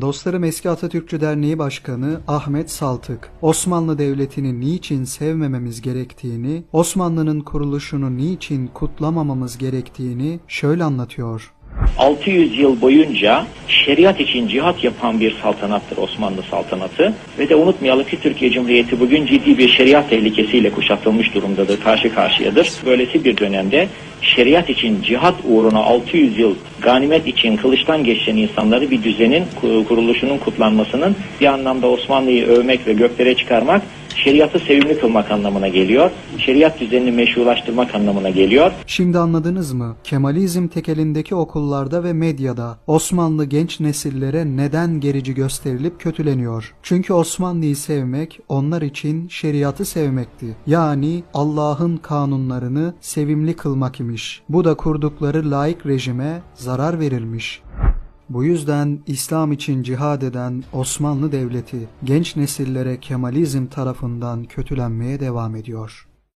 Dostlarım eski Atatürkçü Derneği Başkanı Ahmet Saltık, Osmanlı Devleti'ni niçin sevmememiz gerektiğini, Osmanlı'nın kuruluşunu niçin kutlamamamız gerektiğini şöyle anlatıyor. 600 yıl boyunca şeriat için cihat yapan bir saltanattır Osmanlı saltanatı. Ve de unutmayalım ki Türkiye Cumhuriyeti bugün ciddi bir şeriat tehlikesiyle kuşatılmış durumdadır, karşı karşıyadır. Böylesi bir dönemde şeriat için cihat uğruna 600 yıl ganimet için kılıçtan geçen insanları bir düzenin ku- kuruluşunun kutlanmasının bir anlamda Osmanlı'yı övmek ve göklere çıkarmak şeriatı sevimli kılmak anlamına geliyor. Şeriat düzenini meşrulaştırmak anlamına geliyor. Şimdi anladınız mı? Kemalizm tekelindeki okullarda ve medyada Osmanlı genç nesillere neden gerici gösterilip kötüleniyor? Çünkü Osmanlı'yı sevmek onlar için şeriatı sevmekti. Yani Allah'ın kanunlarını sevimli kılmak imiş. Bu da kurdukları laik rejime zarar verilmiş. Bu yüzden İslam için cihad eden Osmanlı Devleti genç nesillere Kemalizm tarafından kötülenmeye devam ediyor.